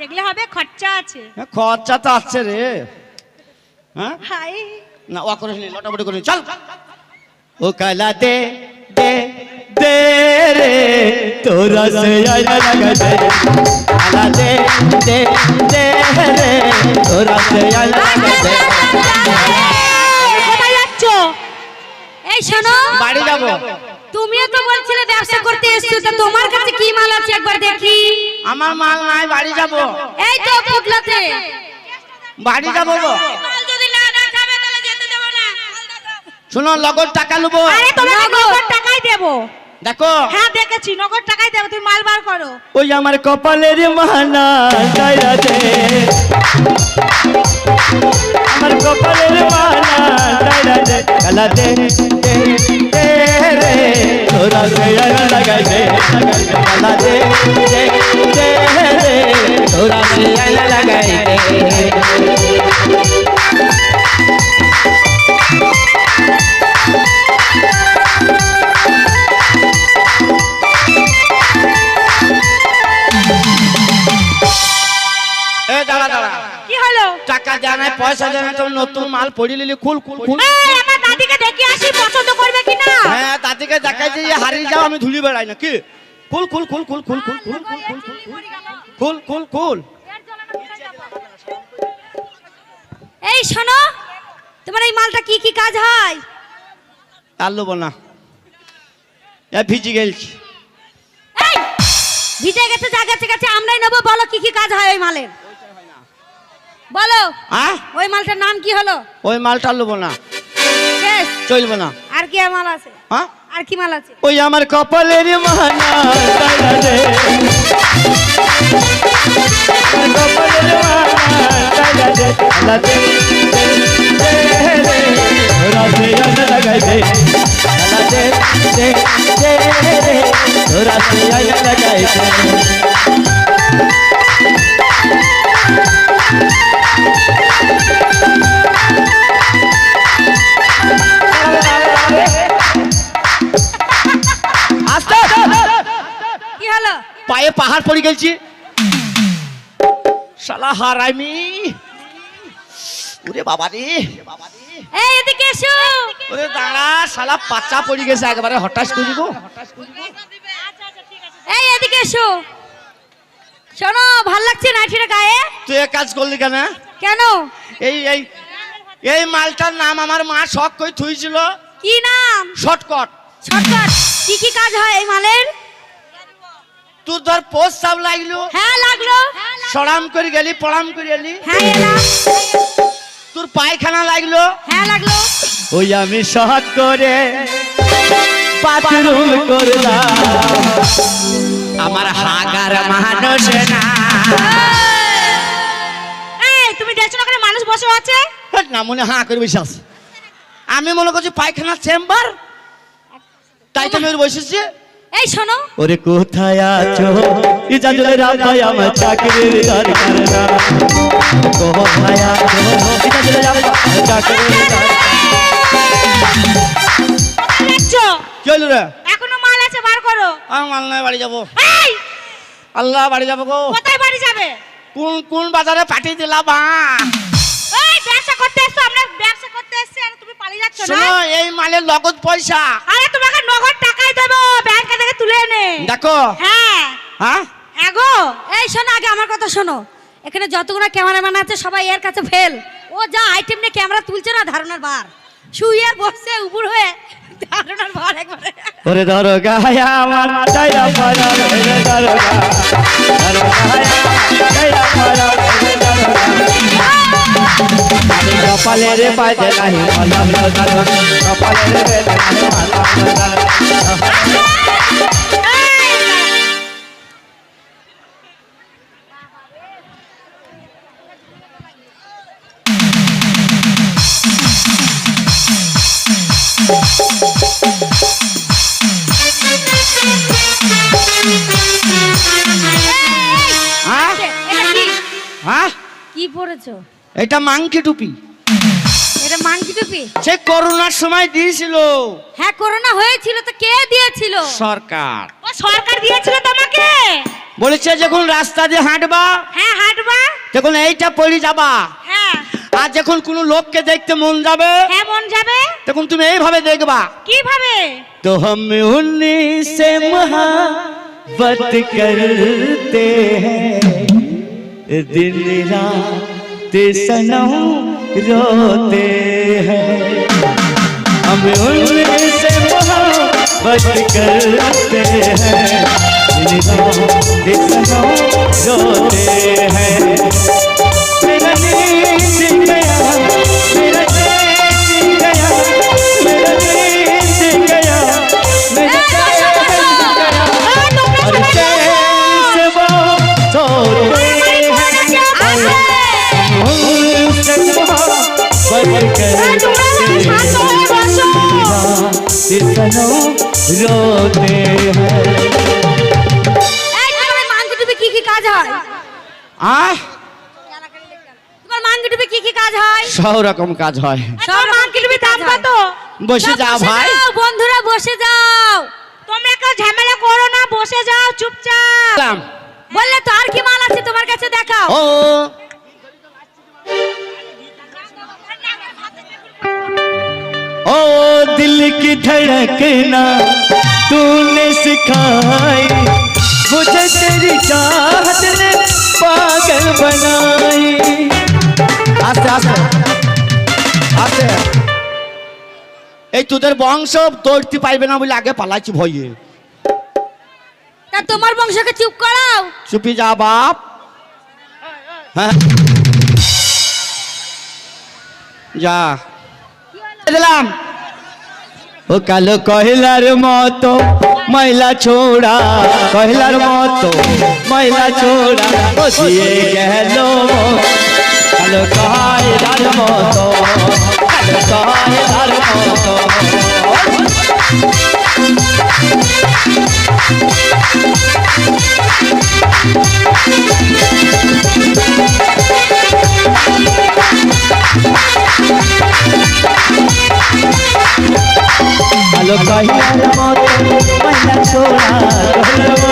দেখলে হবে খরচা আছে। হ্যাঁ, খরচা তো আসছে রে। হ্যাঁ? হাই না ও করে নি লটাপটি করে চল। ও কালা দে দে দে রে তোরা সে আয়া লাগা দে কালা দে দে দে রে তোরা সে আয়া লাগা দে কোথায় যাচ্ছ এই শোনো বাড়ি যাব। তুমিও তো বলছিলে ব্যবসা করতে এসছো তা তোমার কাছে কি মাল আছে একবার দেখি। আমার মাল নাই বাড়ি যাব। এই তো বাড়ি যাব গো। মাল যদি না দেখাবে তাহলে যেতে দেব না। শোনো লগত টাকা লুবো। আরে তোমাকে নগদ। টাকাই দেব। দেখো। হ্যাঁ দেখেছি নগদ টাকাই দেব তুমি মাল বার করো। ওই আমার কপালের মানা দাইরা দে। আমার কপালের মানা দাইরা দে। কালা দে। তোরা সে আয়া লাগাই দে এ দাঁড়া দাঁড়া কি হলো টাকা নাই পয়সা নাই তো নতুন মাল পড়ি লিলি খুল খুল খুল আমার দাদিকে দেখে আসি পছন্দ করবে কি না হ্যাঁ যে হারিয়ে যাও আমি ধুলি বেড়াই না কি খুল খুল খুল খুল খুল খুল খুল খুল খুল খুল খুল খুল এই শোনো। তোমার এই মালটা কি কি কাজ হয়? আর লোবো না। এ ভিজি গেছি এই ভিজে গেছে যা গেছে গেছে আমরাই নেব। বলো কি কি কাজ হয় ওই মালের? বলো হ্যাঁ? ওই মালটার নাম কি হলো? ওই মালটা লোবো না। শেষ। চলবে না। আর কি মাল আছে? হ্যাঁ? আর কি মাল আছে? ওই আমার কপালের মানা আমার কপালের মানা রে লাতে রে রে রাতে আন লাগাই দে লাতে পায়ে পাহাড় পড়ে গেছি সালা হারামি। ওরে বাবা রে এই এদিকে এসো। ওরে দাঁড়া শালা পাচা পড়ে গেছে একবারে হঠাৎ করি গো এই এদিকে এসো। শোনো ভালো লাগছে নাইটিটা গায়ে? তুই এক কাজ করলি কেন? কেন? এই এই এই মালটার নাম আমার মা শখ করে থুইছিল। কি নাম? শর্টকট। শর্টকাট। কি কি কাজ হয় এই মালের? তুই ধর পোস্ট সব লাগল। হ্যাঁ লাগল। সরাম করে গেলি পড়াম করে এলি। হ্যাঁ এলাম। তোর পায়খানা লাগল? হ্যাঁ লাগল। ওই আমি শখ করে বাথরুম করলাম। আমার হাগার মানুষ না। এই তুমি দেখছ না মানুষ বসে আছে? না মনে হা করে বিশ্বাস আমি মনে করছি পায়খানা চেম্বার। তাই তো আমি বসেছি। এই শোনো। ওরে কোথায় আছো? ইজাজুলের ভাই আমার চাকরির দরকার না। ইজাজুলের চাকরির দরকার রে? এখনও মাল আছে বার করো। আমি মাল নয় বাড়ি যাব। এই! আল্লাহ বাড়ি যাব গো। কোথায় বাড়ি যাবে? কোন কোন বাজারে পাঠিয়ে দিলা বা? এই ব্যবসা করতে এসছো আমরা ব্যবসা করতে এসছি আর তুমি পালিয়ে যাচ্ছ না? শোনো এই মালের নগদ পয়সা। আরে তোমাকে নগদ টাকাই দেবো ব্যাংকে থেকে তুলে এনে। দেখো হ্যাঁ। হ্যাঁ? এগো এই শোনো আগে আমার কথা শোনো। এখানে যতগুলো ক্যামেরাম্যান আছে সবাই এর কাছে ফেল। ও যা আইটেম নিয়ে ক্যামেরা তুলছে না ধারণার বার শুয়ে বসছে উপর হয়ে ধারণার বার একবারে। ওরে ধরো গায়া আমার ওরে ধরো কপালের বাজে নাহি কপালের বাজে নাহি পরেছো এটা মাংকি টুপি। এটা মাংকি টুপি? সে করোনার সময় দিয়েছিল। হ্যাঁ করোনা হয়েছিল তো কে দিয়েছিল? সরকার। ও সরকার দিয়েছিল তোমাকে? বলেছে যখন রাস্তা দিয়ে হাঁটবা হ্যাঁ হাঁটবা। তখন এইটা পড়ে যাবা হ্যাঁ। আর যখন কোনো লোককে দেখতে মন যাবে হ্যাঁ মন যাবে। তখন তুমি এইভাবে দেখবা। কীভাবে? তো হম উন্নিশে মহাবত করতে হ্যাঁ। दिन रात सनम रोते हैं। हम उन्हीं से मोहब्बत करते हैं। दिन रात सनम रोते हैं। सनम रोते हैं এই, তোমার মাংকি টুপি কি কি কাজ হয় আহ তোমার মাংকি টুপি কি কি কাজ হয় সব রকম কাজ হয় সব মাংকি টুপি দাম কত বসে যা ভাই বন্ধুরা বসে যাও তোমরা কেউ ঝামেলা করো না বসে যাও চুপচাপ সালাম। বললে তো আর কি মাল আছে তোমার কাছে দেখাও ও ओ दिल की धड़कना तूने सिखाई मुझे तेरी चाहत ने पागल बनाई আস্তে আস্তে আস্তে এই তোদের বংশ দৌড়তে পারবে না বলে আগে পালাইছি ভয়ে তা তোমার বংশকে চুপ করাও চুপি যা বাপ হ্যাঁ যা দিলাম। ও কালো কহিলার মতো ময়লা ছোড়া, কহিলার মতো ময়লা ছোড়া, বসিয়ে গেল। কালো কহিলার মতো কহিলার মতো। কালো কহিলার মতো কহিলা সোনা কহিল